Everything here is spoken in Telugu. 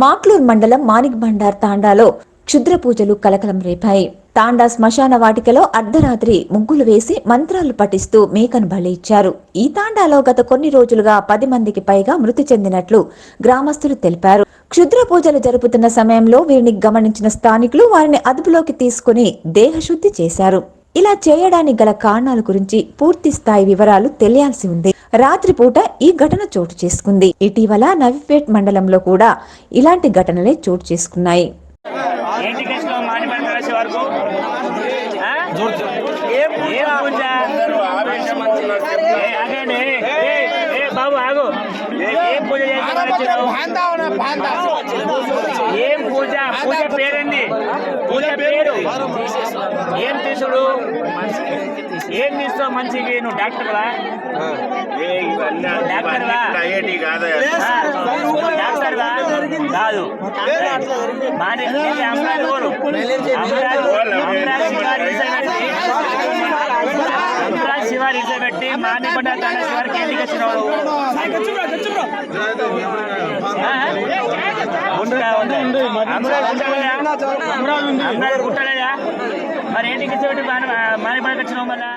మాక్లూర్ మండలం మాణిక్ భండార్ తాండాలో క్షుద్ర పూజలు కలకలం రేపాయి. తాండా శ్మశాన వాటికలో అర్ధరాత్రి ముగ్గులు వేసి మంత్రాలు పఠిస్తూ మేకను బలి ఇచ్చారు. ఈ తాండాలో గత కొన్ని రోజులుగా పది మందికి పైగా మృతి చెందినట్లు గ్రామస్తులు తెలిపారు. క్షుద్ర పూజలు జరుపుతున్న సమయంలో వీరిని గమనించిన స్థానికులు వారిని అదుపులోకి తీసుకుని దేహశుద్ధి చేశారు. ఇలా చేయడానికి గల కారణాల గురించి పూర్తి స్థాయి వివరాలు తెలియాల్సి ఉంది. రాత్రిపూట ఈ ఘటన చోటు చేసుకుంది. ఇటీవల నవిపేట్ మండలంలో కూడా ఇలాంటి ఘటనలే చోటు చేసుకున్నాయి? ఏం ఏం పూజ? ఏ, ఆగండి. ఏ, ఏ, బాబు ఆగు. ఏం పూజ ఏం పూజ ఏం తీసుడు ఏం తీస్తావు మంచికి నువ్వు డాక్టర్వా ఆ, డాక్టర్వా కాదు. శివారి ఇసబెట్టి మానిపడ్డ ఎందుకు వచ్చినావు? ఆ? మరి ఏంటికి ఇసబెట్టి మాని మానిపడకి వచ్చినావు మళ్ళా?